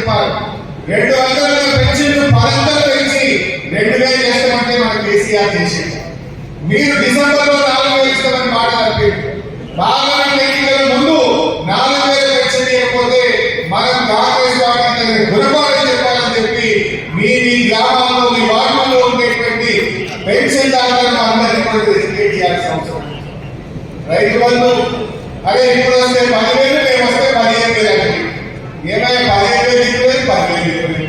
చెప్పాలి. రెండు వందల పెన్షన్ పదంతలు పెంచి రెండు వేలు చేస్తామంటే మన కేసీఆర్ చేసింది మీరు డిసెంబర్లో నాలుగు వేలు ఇస్తామని మాట తప్పింది పార్లమెంట్ ఎన్నికల ముందు నాలుగు వేలు పెన్షన్ ఇవ్వకపోతే మనం కాంగ్రెస్ పార్టీ గుణపాఠం చెప్పాలని చెప్పి మీ మీ గ్రామాల్లో మీ వార్డుల్లో ఉండేటువంటి పెన్షన్ దారులను అందరినీ కూడా ఎడ్యుకేట్ చేయాల్సిన అవసరం. రైతు బంధు అదే ఇప్పుడు వస్తే పదివేలు మేము వస్తే పదిహేను వేలు అండి ఏమైనా పదిహేను వేలు ఇవ్వలేదు పదివేలు ఇవ్వలేదు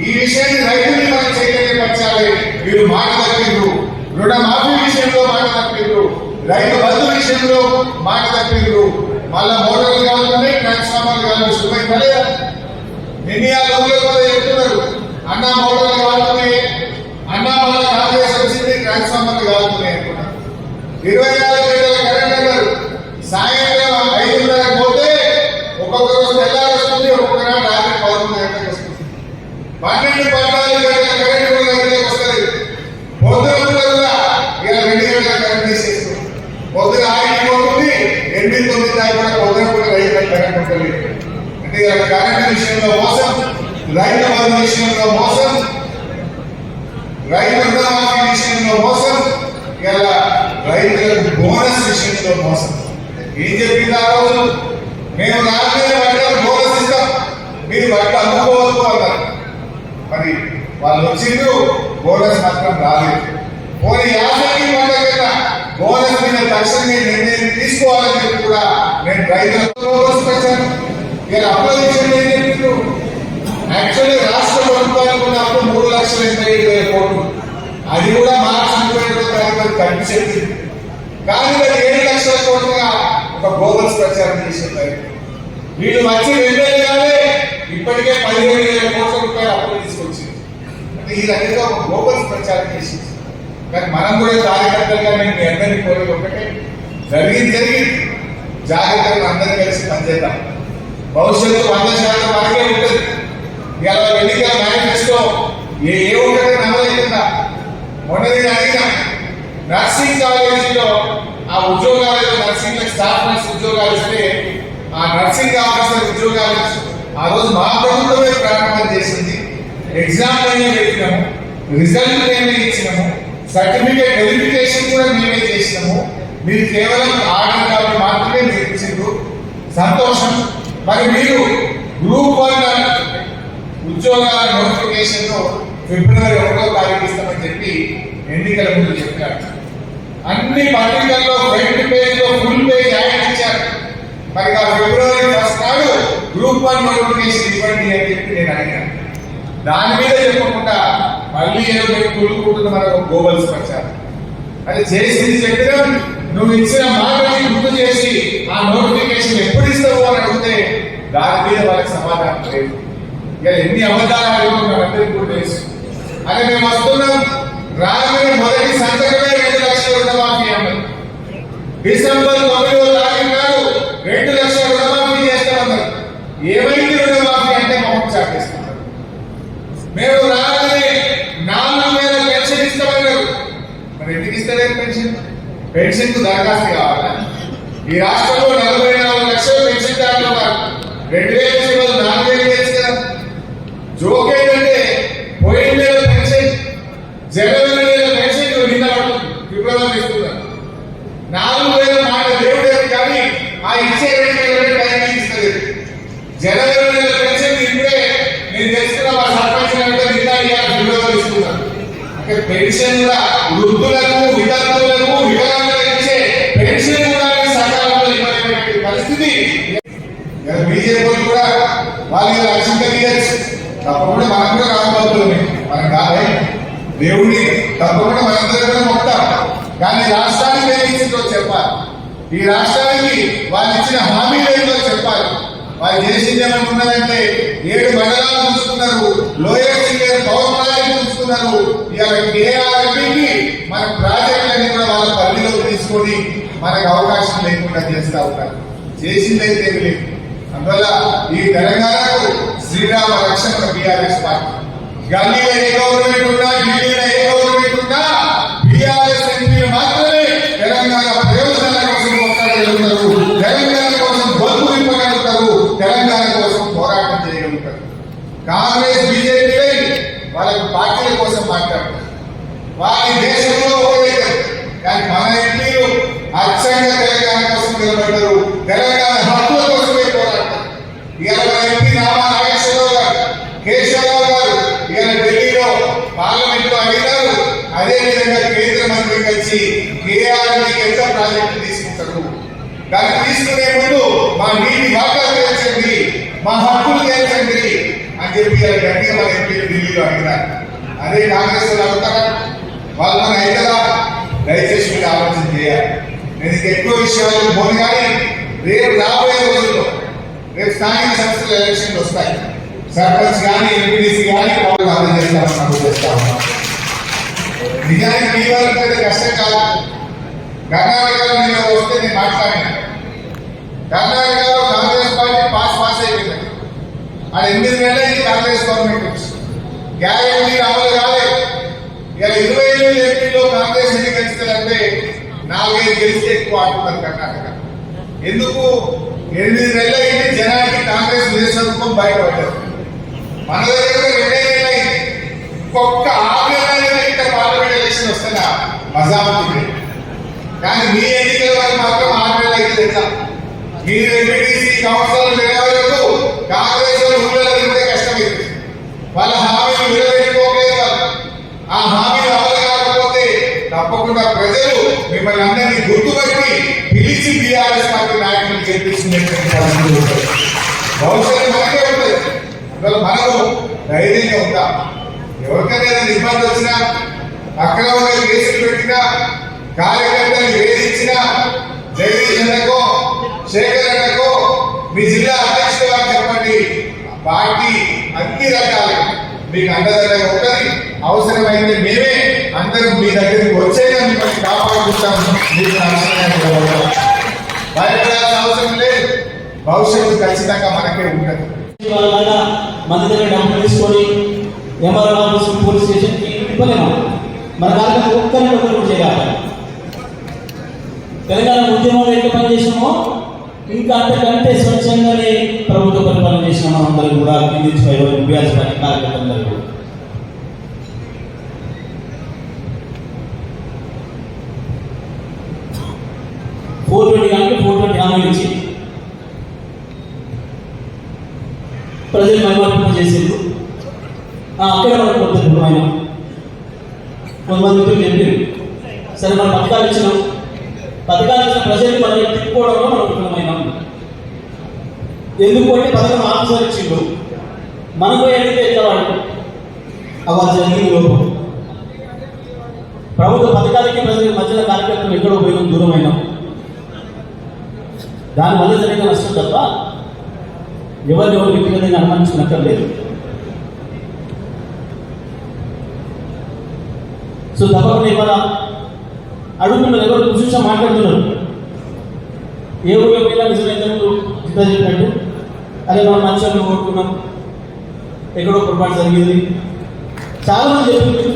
ఈ విషయాన్ని రైతుల్ని మనం చైతన్యపరచాలి. మీరు మాట తప్పిండ్రు. రుణమాఫీ విషయంలో మాట తప్పిండ్రు. రైతు బంధు విషయంలో మాట తప్పిండ్రు. మళ్ళా మోటార్లు కావాలంటే ట్రాన్స్ఫార్మర్లు కావాలి శుభ్రం లేదా చెప్తున్నారు. మోటార్లు కావాలనే. వాళ్ళ కాంగ్రెస్ వచ్చింది ట్రాన్స్ఫార్మర్లు కావాలనే. అనుకున్నారు ఇరవై నాలుగు గంటల కరెంట్ అన్నారు సాయంత్రం ఐదున్నర పోతే ఒక్కొక్క రోజు తెల్లారి వస్తుంది ఒక్కొక్క నాడు రాత్రి పదకొండు గంటలకు వస్తుంది పన్నెండు పద్నాలుగు గంటల కరెంట్ కూడా గంటలకు వస్తుంది పొద్దున కూడా ఇక రెండు గంటల కరెంట్ తీసేస్తుంది పొద్దున ఆరింటి పోతుంది ఎనిమిది తొమ్మిది దాకా కూడా పొద్దున కూడా రైతులకు అంటే ఇక కరెంట్ విషయంలో మోసం రైతు బంధు విషయంలో మోసం రైతు రుణమాఫీ విషయంలో మోసం ఇలా రైతులకు బోనస్ విషయంలో మోసం ఏం చెప్పింది ఆ రోజు మేము రాజకీయ పంటలు బోనస్ ఇస్తాం మీరు పంట అమ్ముకోవద్దు అన్నారు మరి వాళ్ళు వచ్చిండ్రు బోనస్ మాత్రం రాలేదు పోనీ యాభై పంట కింద బోనస్ మీద తక్షణమే నిర్ణయం తీసుకోవాలని చెప్పి కూడా నేను రైతులకు బోనస్ పెట్టాను అప్రదించండి ఏం యాక్చువల్లీ రాష్ట్ర ప్రభుత్వానికి ఉన్న అప్పుడు మూడు లక్షల ఎనభై ఐదు వేల కోట్లు. అది కూడా మార్చి ముప్పై ఐదో తారీఖు కనిపించింది. కానీ అది ఏడు లక్షల కోట్లుగా ఒక గోబల్స్ ప్రచారం చేసింది వీళ్ళు వచ్చి వెళ్ళేగానే ఇప్పటికే పదిహేడు వేల కోట్ల రూపాయలు అప్పులు తీసుకొచ్చింది అంటే ఈ రకంగా ఒక గోబల్స్ ప్రచారం చేసింది. కానీ మనం కూడా కార్యకర్తలుగా నేను మీ అందరినీ కోరేది ఒకటే. జరిగింది జరిగింది. జాగ్రత్తగా అందరూ కలిసి పనిచేద్దాం. భవిష్యత్తు వంద శాతం మనకే ఉంటుంది. ఇలా ఎన్నికల మేనిఫెస్టో ఏ ఏ ఒక్కటి నమ్మలేకుండా మొన్న నేను అడిగిన నర్సింగ్ కాలేజీలో ఆ ఉద్యోగాలు నర్సింగ్ స్టాఫ్ నర్స్ ఉద్యోగాలు ఇస్తే ఆ నర్సింగ్ ఆఫీసర్ ఉద్యోగాలు ఆ రోజు మా ప్రభుత్వమే ప్రారంభం చేసింది. ఎగ్జామ్ మేమే పెట్టినాము రిజల్ట్ మేమే ఇచ్చినాము సర్టిఫికేట్ వెరిఫికేషన్ కూడా మేమే చేసినాము. మీరు కేవలం ఆర్డర్ మాత్రమే మీరు ఇచ్చిండ్రు సంతోషం. మరి మీరు గ్రూప్ వన్ ఉద్యోగాల నోటిఫికేషన్ ఫిబ్రవరి ఒకటో తారీఖు ఇస్తామని చెప్పి ఎన్నికల ముందు చెప్పారు. అన్ని పత్రికల్లో ఫ్రంట్ పేజ్లో ఫుల్ పేజ్ యాడ్ ఇచ్చారు. మరి ఆ ఫిబ్రవరి ఫస్ట్ నాడు గ్రూప్ వన్ నోటిఫికేషన్ ఇవ్వండి అని చెప్పి నేను అడిగాను. దాని మీద చెప్పకుండా మళ్ళీ ఏదో మీరు కులుకుంటున్న మనకు గోబల్స్ వచ్చారు. అది చేసింది చెప్పినా నువ్వు ఇచ్చిన మాటని గుర్తు చేసి ఆ నోటిఫికేషన్ ఎప్పుడు ఇస్తావు అని అడిగితే దాని మీద వాళ్ళకి సమాధానం లేదు. ఇక ఎన్ని అబద్ధాలు అడుగుతున్నారు ఇప్పుడు తెలుసు. అదే మేము వస్తున్నాం. రాగానే మొదటి సంతకమే రెండు లక్షల రుణమాఫీ అన్నారు డిసెంబర్ తొమ్మిదో తారీఖు నాడు రెండు లక్షల రుణమాఫీ చేస్తామన్నారు. ఏమైంది రుణమాఫీ అంటే మొహం చాటేస్తున్నారు మేము రాగానే నాలుగు వేల పెన్షన్ ఇస్తామన్నారు. మరి ఎందుకు ఇస్తలేదు పెన్షన్? పెన్షన్కు దరఖాస్తు కావాలా? ఈ రాష్ట్రంలో నలభై నాలుగు లక్షల పెన్షన్ దారులు రెండు వేల ఇచ్చే బదులు నాలుగు వేలు వేయచ్చు కదా? జోక్ ఏంటంటే పోయిన నెల పెన్షన్ జనవరి నెల పెన్షన్ నిన్న విప్లవం ఫిబ్రవరి ఇస్తున్నారు. నాలుగు వేల మాట దేవుడే కానీ ఆ ఇచ్చే రెండు వేల టైం ఇస్తలేదు. జనవరి నెల పెన్షన్ ఇప్పుడే నేను తెలుసుకున్న మా సర్పంచ్ నిన్న ఇవాళ విప్లవం ఇస్తున్నారు. పెన్షన్ కూడా వృద్ధులకు వితంతువులకు వికలాంగులకు ఇచ్చే పెన్షన్ కూడా సకాలంలో ఇవ్వలేనటువంటి పరిస్థితి. బీజేపీ కూడా వాళ్ళకి లక్ష్యంగా తీయచ్చు తప్పకుండా మనం కూడా రాకపోతున్నాం మనం కాదే. దేవుడిని తప్పకుండా మనందరం కూడా మొత్తం కానీ రాష్ట్రానికి ఏమి ఇచ్చిందో చెప్పాలి. ఈ రాష్ట్రానికి వాళ్ళు ఇచ్చిన హామీలు ఏంటో చెప్పాలి. వాళ్ళు చేసింది ఏమనుకున్నారంటే ఏడు మండలాలు చూసుకున్నారు. లోయర్ సింగర్ పవర్ ప్రాజెక్ట్ చూసుకున్నారు ఇవాళ కేఆర్బికి మన ప్రాజెక్టులన్నీ కూడా వాళ్ళ పరిధిలోకి తీసుకొని మనకు అవకాశం లేకుండా చేస్తా ఉన్నారు చేసిందైతే లేదు. అందువల్ల ఈ తెలంగాణకు శ్రీరామ రక్షణ బీఆర్ఎస్ పార్టీ. గల్లీ గవర్నమెంట్ ఉన్నా ఢిల్లీలో ఏ గవర్నమెంట్ ఉన్నా బీఆర్ఎస్ ఎంపీలు మాత్రమే తెలంగాణ ప్రయోజనాల కోసం పోరాడగలుగుతారు తెలంగాణ కోసం బతుకు నింపగలుగుతారు తెలంగాణ కోసం పోరాటం చేయగలుగుతారు కాంగ్రెస్ బీజేపీ వాళ్ళకి పార్టీల కోసం మాట్లాడతారు వారి దేశంలో ఓడలేదు కానీ మన ఎంపీలు అచ్చంగా తెలంగాణ కోసం నిలబడ్డారు. తెలంగాణ హక్కుల కోసమే పోరాడతారు. ఇవాళ ఎంపీ రామా నాగేశ్వరరావు గారు కేశవరావు గారు ఇవాళ ఢిల్లీలో పార్లమెంట్లో అడిగారు అదే విధంగా కేంద్ర మంత్రి కలిసి కేఆర్ని ఎంత ప్రాజెక్టు తీసుకుంటారు? దాన్ని తీసుకునే ముందు మా నీటి వాటాలు తేల్చండి మా హక్కులు తేల్చండి అని చెప్పి గట్టిగా మన ఎంపీలు ఢిల్లీలో అడిగినారు. అదే కాంగ్రెస్ వాళ్ళు అవుతారా వాళ్ళు మన అవుతారా దయచేసి మీరు ఆలోచన చేయాలి. నేను ఇంకా ఎక్కువ విషయాలు పోను కానీ రేపు రాబోయే రోజుల్లో రేపు స్థానిక సంస్థల ఎలక్షన్లు వస్తాయి సర్పంచ్ కానీ ఎంపీడీసీ కానీ వాళ్ళు అర్థం చేస్తామని చేస్తా ఉన్నాం నిజానికి మీ వాళ్ళకి పెద్ద కష్టం కాదు కర్ణాటకలో నేను వస్తే నేను మాట్లాడినా కర్ణాటకలో కాంగ్రెస్ పార్టీ పాస్ పాస్ అయిపోయింది ఆ ఎనిమిది నెలలు ఇది కాంగ్రెస్ గవర్నమెంట్ గ్యారెంటీ అమలు కాలేదు ఇలా ఇరవై ఎనిమిది ఎంపీలో కాంగ్రెస్ ఎన్ని గెలుస్తారంటే నాలుగైదు గెలిస్తే ఎక్కువ ఆడుతున్నారు కర్ణాటక ఎందుకు? ఎనిమిది నెలలు అయింది జనానికి కాంగ్రెస్ నిజస్వరూపం బయటపడ్డారు మన దగ్గర రెండే నెలలు అయింది. ఇంకొక ఆరు నెలలు ఇంకా పార్లమెంట్ ఎలక్షన్ వస్తున్నా మజా కానీ మీ ఎన్నికల వరకు మాత్రం ఆరు నెలలు అయితే తెలుసా? మీరు ఎంపీటీసీ కౌన్సిల్ నిలవరకు కాంగ్రెస్ వాళ్ళు ఊళ్ళో తిరిగితే కష్టమైంది. వాళ్ళ హామీలు నిలబెట్టుకోలేదు ఆ హామీ మిమ్మల్ని అందరినీ గుర్తుపెట్టి పిలిచి బీఆర్ఎస్ పార్టీ నాయకులు గెలిపించినటువంటి పరిస్థితి భవిష్యత్తు మనకే ఉంటుంది. ఇవాళ మనము ధైర్యంగా ఉంటాం. ఎవరికైనా ఇబ్బంది వచ్చినా అక్రమంగా కేసులు పెట్టినా కార్యకర్తలు వేధించినా జగదీష్ అన్నకో శేఖర్ అన్నకో మీ జిల్లా అధ్యక్షుడు గారు చెప్పండి పార్టీ అన్ని రకాలుగా మీకు అండదండగా ఉంటుంది. అవసరమైతే మేమే అందరూ మీ దగ్గరికి వచ్చేగా మిమ్మల్ని కాపాడుకుంటాం మీకు భయపడాల్సిన అవసరం లేదు. భవిష్యత్తు ఖచ్చితంగా మనకే ఉంటుంది. మన దగ్గర డబ్బు తీసుకొని ఎంఆర్ఓ ఆఫీస్ పోలీస్ స్టేషన్కి ఇవ్వలేము మన కాలంలో ఒక్కరిని ఒకరు చేయాలి తెలంగాణ ఉద్యమంలో ఎట్లా పనిచేసామో ఇంకా అంతకంటే స్వచ్ఛంగానే ప్రభుత్వ పరిపాలన చేసిన మనందరం కూడా కింది బీఆర్ఎస్ కార్యకర్తలందరూ కూడా. ఫోర్ ట్వంటీ అంటే ఫోర్ ట్వంటీ హామీ ఇచ్చి ప్రజలు మైమార్పు చేసిండ్రు. అక్కడ మనకు కొంత ఆయన కొంతమంది మిత్రులు చెప్పారు. సరే మనం పథకాలు ఇచ్చినాం పథకాలు ఇచ్చిన ప్రజలు మనం తిప్పుకోవడంలో మనం విఫలమైనాం ఎందుకు అంటే పథకం ఆఫీసర్ ఇచ్చిండు. మనకు ఏదైతే ఎత్తవాడు అవ్వాలి జరిగింది లోపం. ప్రభుత్వ పథకాలకి ప్రజల మధ్యలో కార్యక్రమం ఎక్కడో పోయినాం దూరం దానివల్ల జరిగిన నష్టం తప్ప ఎవరిని ఎవరు వ్యక్తిగతంగా అనుమానించినక్కర్లేదు. సో తప్పకుండా ఇవాళ అడుగుతున్నారు ఎవరు చూసా మాట్లాడుతున్నారు. ఏ ఊళ్ళో పోయినా నిజమైతే జితా చెప్పినట్టు అదే మనం మంచిగా కోరుకున్నాం. ఎక్కడో పొరపాటు జరిగింది. చాలా మంది చెప్తున్నారు.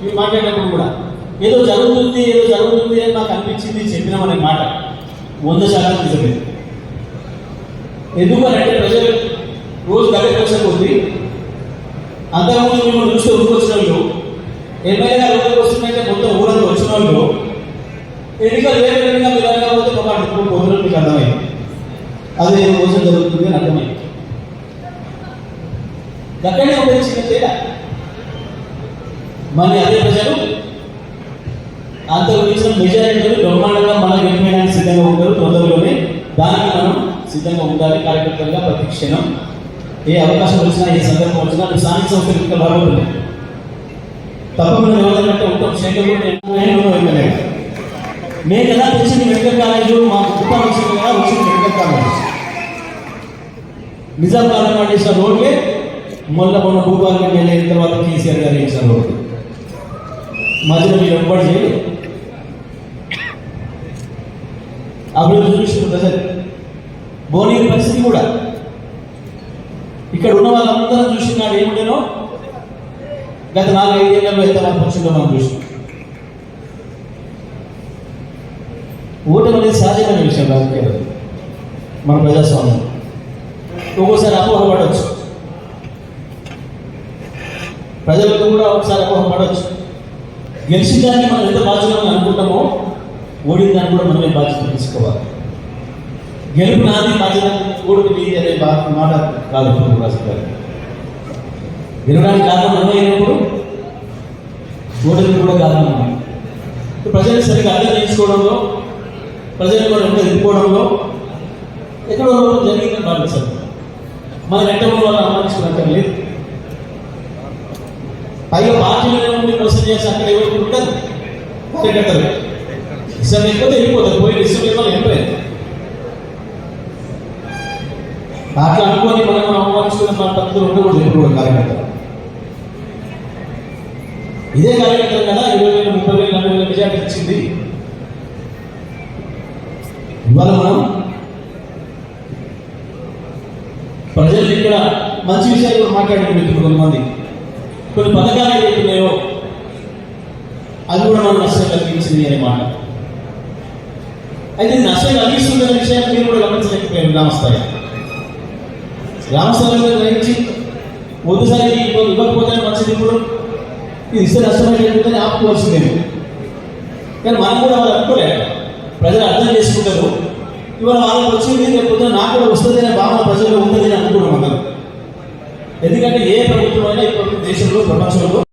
మీరు మాట్లాడేటప్పుడు కూడా ఏదో జరుగుతుంది ఏదో జరుగుతుంది అని నాకు అనిపించింది చెప్పినామనే మాట. వంద శాతం నిజమే. ఎందుకు అని అంటే ప్రజలు రోజు గడ్డ వచ్చే ఉంది. అంతకుముందు మిమ్మల్ని చూస్తే ఊరికొచ్చిన వాళ్ళు ఎమ్మెల్యే గారు ఊరికి వస్తుందంటే మొత్తం ఊరంతా వచ్చిన వాళ్ళు ఎన్నికలు వేరే విధంగా మీరు అనకపోతే ఒక అడుగు పొందడం మీకు అర్థమైంది. అదే రోజు జరుగుతుంది అని అర్థమైంది. గక్కడే ఉంటుంది చిన్న తేడా. మరి అదే ప్రజలు అంత గురించిన మెజారిటీ బ్రహ్మాండంగా మనం గెలిపేయడానికి సిద్ధంగా ఉంటారు. తొందరలోనే దానికి మనం సిద్ధంగా ఉండాలి. కార్యకర్తలుగా ప్రతి క్షణం ఏ అవకాశం వచ్చినా ఏ సందర్భం వచ్చినా అటు స్థానిక సంస్థలు ఇంకా బాగుంటుంది తప్పకుండా ఎవరికంటే ఉంటాం శేఖర్ నేను ఎలా తెచ్చింది మెడికల్ కాలేజ్ మా కుటుంబం వచ్చింది కదా వచ్చింది మెడికల్ కాలేజ్ నిజాం కాలం వేసిన రోడ్లే మొన్న మొన్న భూపాలకి వెళ్ళిన తర్వాత కేసీఆర్ గారు వేసిన రోడ్లు. మధ్యలో మీరు ఎవ్వరు చేయలేదు. అభివృద్ధి చూసిన ప్రజలు భువనగిరి పరిస్థితి కూడా. ఇక్కడ ఉన్న వాళ్ళందరూ చూసినాడు ఏముండేనో? గత నాలుగు ఐదేళ్ళలో ఎంత మార్పు వచ్చిందో మనం చూసాం ఓటమి అనేది సహజమైన విషయం రాజకీయాలు మన ప్రజాస్వామ్యం. ఒక్కోసారి అపోహపడవచ్చు ప్రజలకు కూడా ఒకసారి అపోహపడవచ్చు గెలిచిన దాన్ని మనం ఎంత బాధ్యతగా అనుకుంటామో ఓడిన దాన్ని కూడా మనమే బాధ్యత తీసుకోవాలి. గెలుపు నాది బాధ్యత ఓడికి నీది అనే బా- మాట కాదు ఇప్పుడు రాజు గారు. గెలవడానికి కారణం మనమే అయినప్పుడు ఓటమి కూడా కారణం మనం. ప్రజలు సరిగ్గా అర్థం చేసుకోవడంలో ప్రజలు కూడా ఎంత ఎదుర్కోవడంలో ఎక్కడో జరిగిందని భావించాలి. మన వెంట వల్ల వాళ్ళు లేదు పైగా పార్టీలో ఉండి మోసం చేసి అక్కడ ఎవరికి ఉండదు కార్యకర్తలు ఇష్టం లేకపోతే వెళ్ళిపోతారు పోయి ఇష్టం లేకపోతే వెళ్ళిపోయారు అట్లా అనుకోని మనం మనం అవమానించుకున్న మన పద్ధతులు ఉండకూడదు ఎప్పుడు కూడా కార్యకర్తలు ఇదే కార్యకర్త కదా ఇరవై వేల ముప్పై వేల నలభై వేల మెజార్టీ ఇచ్చింది ఇవాళ మనం ప్రజలు ఇక్కడ మంచి విషయాలు కూడా మాట్లాడుకుని కొంతమంది కొన్ని పథకాలు ఏవైతున్నాయో అది కూడా మనం నష్టం కలిగించింది అనే మాట అయితే నష్టం కలిగిస్తున్న విషయాన్ని మీరు కూడా గమనించలేకపోయారు గ్రామస్థాయి. గ్రామస్థాయిలో గ్రహించి ఒకసారి ఇవ్వకపోతే మంచిది ఇప్పుడు. ఇది ఇస్తే నష్టమైపోతుందని ఆపుకోవాల్సిందే. కానీ మనం కూడా వాళ్ళు అనుకోలేదు ప్రజలు అర్థం చేసుకుంటారు. ఇవాళ వాళ్ళకి వచ్చింది లేకపోతే నాకు కూడా వస్తుంది అనే భావన ప్రజల్లో ఉందని అని అనుకున్నాం ఎందుకంటే ఏ ప్రభుత్వం అయినా ఇప్పుడు దేశంలో ప్రపంచంలో